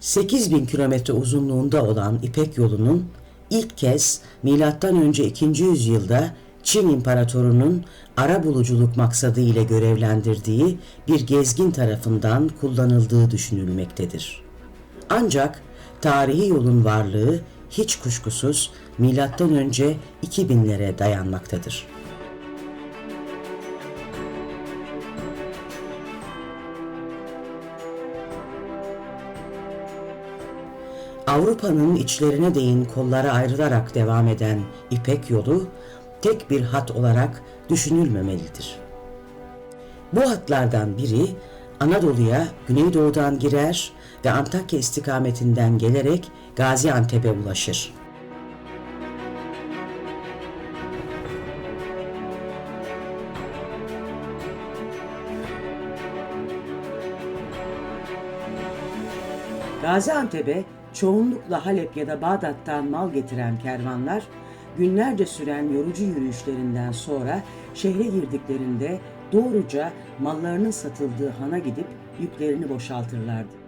8000 kilometre uzunluğunda olan İpek yolunun ilk kez M.Ö. 2. yüzyılda Çin İmparatoru'nun ara buluculuk maksadı ile görevlendirdiği bir gezgin tarafından kullanıldığı düşünülmektedir. Ancak tarihi yolun varlığı hiç kuşkusuz M.Ö. 2000'lere dayanmaktadır. Avrupa'nın içlerine değin kollara ayrılarak devam eden İpek yolu tek bir hat olarak düşünülmemelidir. Bu hatlardan biri Anadolu'ya Güneydoğu'dan girer ve Antakya istikametinden gelerek Gaziantep'e ulaşır. Gaziantep'e çoğunlukla Halep ya da Bağdat'tan mal getiren kervanlar günlerce süren yorucu yürüyüşlerinden sonra şehre girdiklerinde doğruca mallarının satıldığı hana gidip yüklerini boşaltırlardı.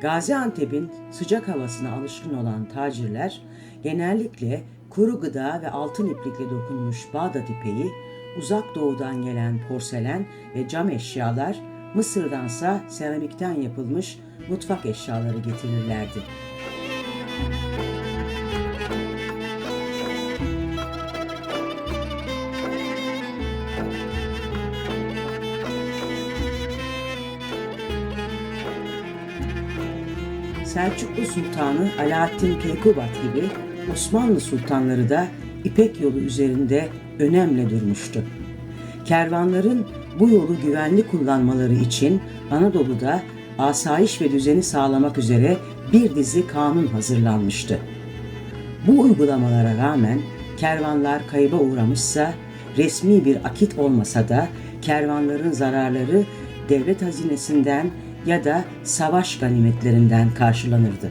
Gaziantep'in sıcak havasına alışkın olan tacirler genellikle kuru gıda ve altın iplikle dokunmuş Bağdat ipeği, uzak doğudan gelen porselen ve cam eşyalar, Mısır'dansa seramikten yapılmış mutfak eşyaları getirirlerdi. Selçuklu Sultanı Alaaddin Keykubat gibi Osmanlı sultanları da İpek yolu üzerinde önemli durmuştu. Kervanların bu yolu güvenli kullanmaları için Anadolu'da asayiş ve düzeni sağlamak üzere bir dizi kanun hazırlanmıştı. Bu uygulamalara rağmen kervanlar kayıba uğramışsa resmi bir akit olmasa da kervanların zararları devlet hazinesinden ya da savaş ganimetlerinden karşılanırdı.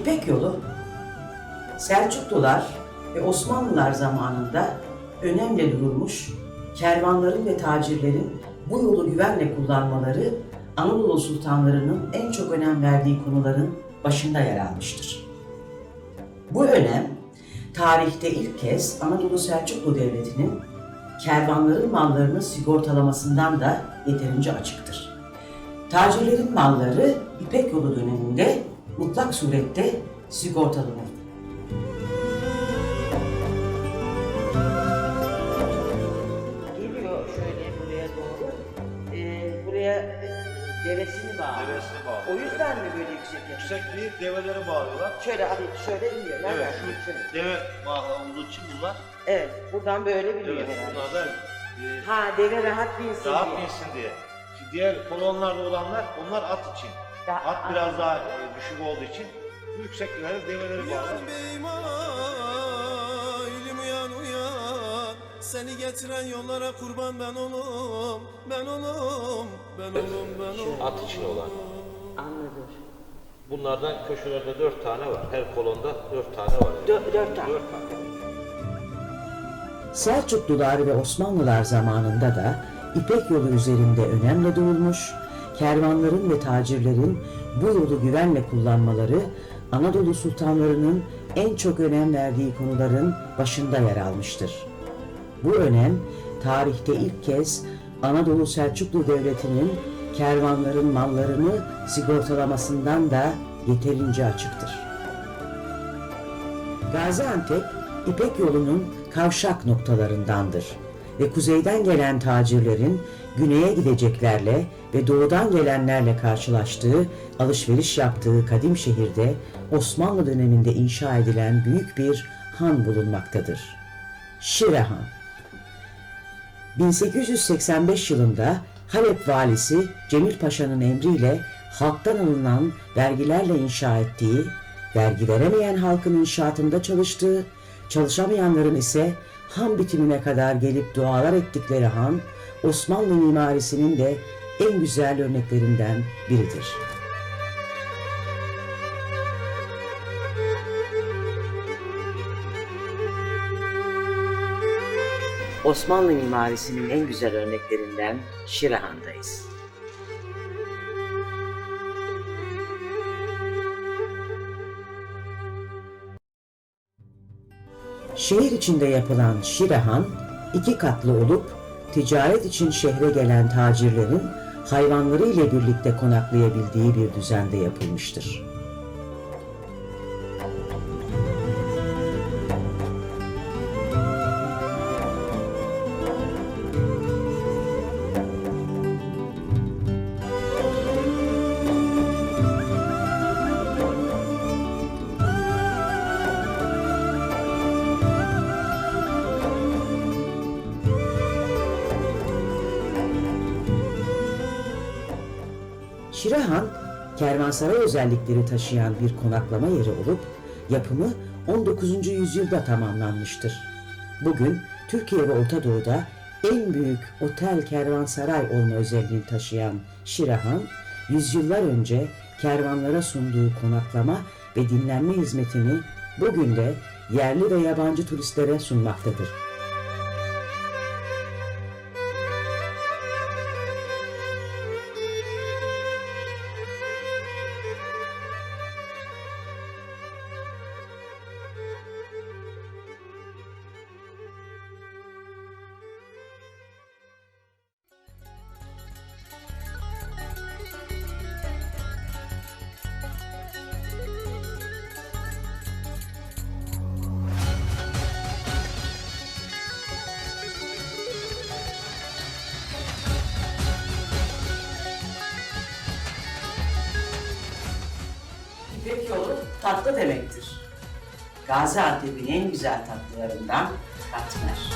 İpek yolu Selçuklular ve Osmanlılar zamanında önemli durulmuş kervanların ve tacirlerin bu yolu güvenle kullanmaları Anadolu sultanlarının en çok önem verdiği konuların başında yer almıştır. Bu önem tarihte ilk kez Anadolu Selçuklu Devleti'nin kervanların mallarını sigortalamasından da yeterince açıktır. Tacirlerin malları İpek yolu döneminde mutlak surette sigortalanırdı. Devesini bağlıyor. Devesini bağlıyor. O yüzden mi böyle yüksek yapıyor? Yüksekliği develeri bağlıyorlar. Şöyle abi şöyle iniyor. Nereden? Evet, Şöyle. şu deve bağlı olduğu için bunlar. Evet, buradan böyle biniyor Evet, herhalde. bunlar da e, Ha deve rahat binsin rahat diye. binsin diye. Şimdi diğer kolonlarda olanlar onlar at için. Ya, At biraz daha e, düşük olduğu için yükseklere develeri bağlı. Seni getiren yollara kurban ben olum Ben olum Ben olum ben olum At için olan. Anladım. Bunlardan köşelerde dört tane var. Her kolonda dört tane var. Dö- dört tane. Dört tane. Selçuklular ve Osmanlılar zamanında da İpek yolu üzerinde önemli durulmuş, kervanların ve tacirlerin bu yolu güvenle kullanmaları Anadolu sultanlarının en çok önem verdiği konuların başında yer almıştır. Bu önem tarihte ilk kez Anadolu Selçuklu Devleti'nin kervanların mallarını sigortalamasından da yeterince açıktır. Gaziantep, İpek yolunun kavşak noktalarındandır ve kuzeyden gelen tacirlerin güneye gideceklerle ve doğudan gelenlerle karşılaştığı, alışveriş yaptığı kadim şehirde Osmanlı döneminde inşa edilen büyük bir han bulunmaktadır. Şire Han. 1885 yılında Halep valisi Cemil Paşa'nın emriyle halktan alınan vergilerle inşa ettiği, vergi veremeyen halkın inşaatında çalıştığı, çalışamayanların ise han bitimine kadar gelip dualar ettikleri han, Osmanlı mimarisinin de en güzel örneklerinden biridir. Osmanlı mimarisinin en güzel örneklerinden Şirahan'dayız. Şehir içinde yapılan Şirahan iki katlı olup ticaret için şehre gelen tacirlerin hayvanları ile birlikte konaklayabildiği bir düzende yapılmıştır. Şirahan, kervansaray özellikleri taşıyan bir konaklama yeri olup yapımı 19. yüzyılda tamamlanmıştır. Bugün Türkiye ve Orta Doğu'da en büyük otel kervansaray olma özelliğini taşıyan Şirahan, yüzyıllar önce kervanlara sunduğu konaklama ve dinlenme hizmetini bugün de yerli ve yabancı turistlere sunmaktadır. İpek yolu tatlı demektir. Gaziantep'in en güzel tatlılarından katmer.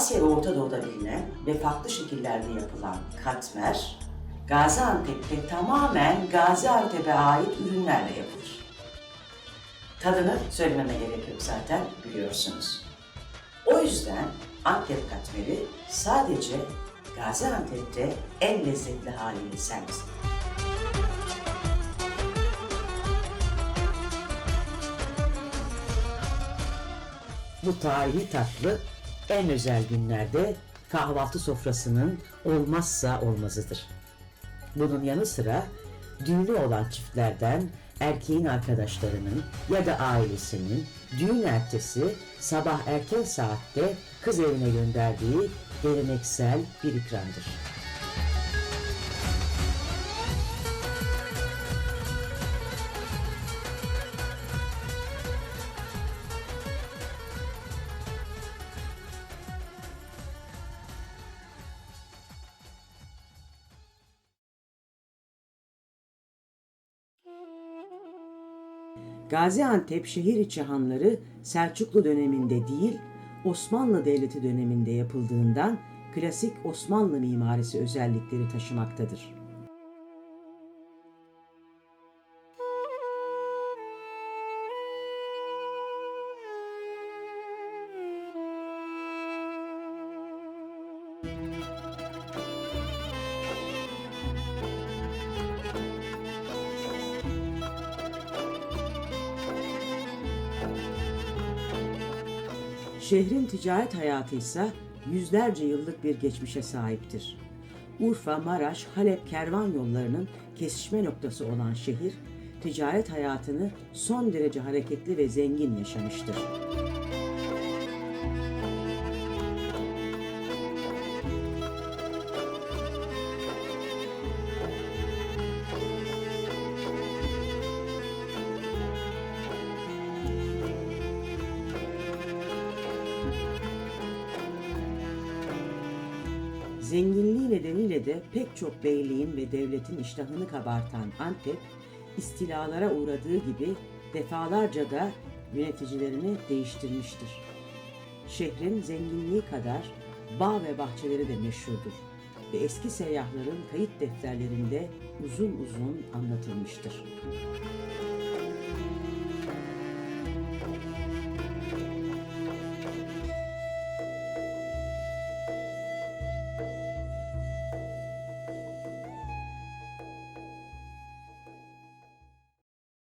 Asya ve Orta Doğu'da bilinen ve farklı şekillerde yapılan katmer, Gaziantep'te tamamen Gaziantep'e ait ürünlerle yapılır. Tadını söylememe gerek yok zaten biliyorsunuz. O yüzden Antep katmeri sadece Gaziantep'te en lezzetli haliyle servis. Bu tarihi tatlı en özel günlerde kahvaltı sofrasının olmazsa olmazıdır. Bunun yanı sıra düğünü olan çiftlerden erkeğin arkadaşlarının ya da ailesinin düğün ertesi sabah erken saatte kız evine gönderdiği geleneksel bir ikramdır. Gaziantep şehir içi hanları Selçuklu döneminde değil, Osmanlı Devleti döneminde yapıldığından klasik Osmanlı mimarisi özellikleri taşımaktadır. Şehrin ticaret hayatı ise yüzlerce yıllık bir geçmişe sahiptir. Urfa, Maraş, Halep kervan yollarının kesişme noktası olan şehir, ticaret hayatını son derece hareketli ve zengin yaşamıştır. Zenginliği nedeniyle de pek çok beyliğin ve devletin iştahını kabartan Antep, istilalara uğradığı gibi defalarca da yöneticilerini değiştirmiştir. Şehrin zenginliği kadar bağ ve bahçeleri de meşhurdur ve eski seyyahların kayıt defterlerinde uzun uzun anlatılmıştır.